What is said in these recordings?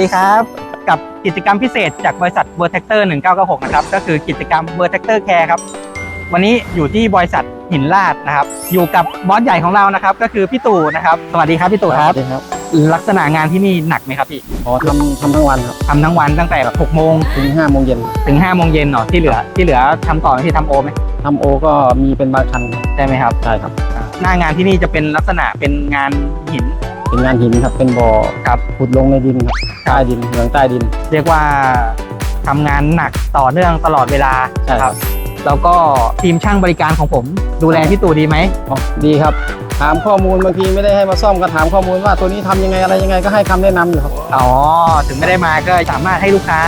ดีครับ กับกิจกรรมพิเศษจากบริษัท v e r t e c t o r 1996 นะครับ ก็คือกิจกรรม v e r t e c t o r Care ครับ วันนี้อยู่ที่บริษัทหินลาดนะครับ อยู่กับบอสใหญ่ของเรานะครับ ก็คือพี่ตู่นะครับ สวัสดีครับพี่ตู่ครับ สวัสดีครับ ลักษณะงานที่นี่หนักไหมครับพี่ อ๋อทำทำทั้งวันครับทำทั้งวันตั้งแต่6โมงถึงห้าโมงเย็นถึง5โมงเย็นเนาะที่เหลือที่เหลือทำต่อไหมพี่ทำโอไหมทำโอก็มีเป็นบางคันครับใช่ไหมครับ ใช่ครับอ่าหน้างานที่นี่จะเป็นลักษณะเป็นงานหิน เป็นงานหินครับเป็นบ่อครับขุดลงในดินครับใต้ดินเหมืองใต้ดิน เรียกว่าทำงานหนักต่อเนื่องตลอดเวลาใช่ครับ แล้วก็ทีมช่างบริการของผมดูแลพี่ตู่ดีไหมอ๋อดีครับ ถามข้อมูลบางทีไม่ได้ให้มาซ่อมก็ถามข้อมูลว่าตัวนี้ทำยังไงอะไรยังไงก็ให้คำแนะนำอยู่ครับอ๋อถึงไม่ได้มาก็สามารถให้ลูกค้า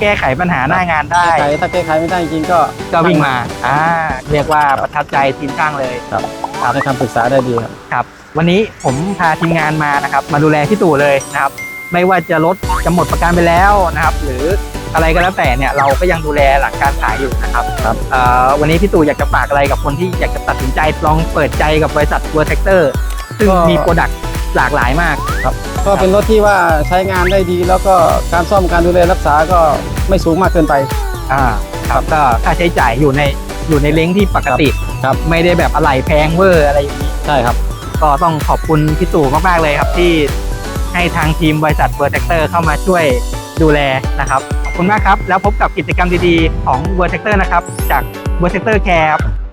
แก้ไขปัญหาหน้างานได้ แก้ไขถ้าแก้ไขไม่ได้จริงๆก็ก็วิ่งมาอ่าเรียกว่าประทับใจทีมช่างเลย ครับ ให้คำปรึกษาได้ดีครับ ครับ วันนี้ผมพาทีมงานมานะครับ มาดูแลพี่ตู่เลยนะครับ ไม่ว่าจะรถจะหมดประกันไปแล้วนะครับ หรืออะไรก็แล้วแต่เนี่ยเราก็ยังดูแลหลังการขายอยู่นะครับครับเอ่อวันนี้พี่ตู่อยากจะฝากอะไรกับคนที่อยากจะตัดสินใจลองเปิดใจกับบริษัท v e r t e c t o r ซึ่งมีโปรดักต์หลากหลายมากก็เป็นรถที่ว่าใช้งานได้ดี แล้วก็การซ่อมการดูแลรักษาก็ไม่สูงมากเกินไปอ่าครับก็ค่าใช้จ่ายอยู่ในอยู่ในเล้งที่ปกติครับไม่ได้แบบอะไรแพงเวอร์อะไรอย่างนี้ใช่ครับ ก็ต้องขอบคุณพี่ตู่มากๆเลยครับที่ให้ทางทีมบริษัทเ e r t e c t o r เข้ามาช่วยดูแลนะครับ ขอบคุณมากครับ แล้วพบกับกิจกรรมดีๆของ v e r t e c t o r นะครับ จาก v e r t e c t o r Care ครับ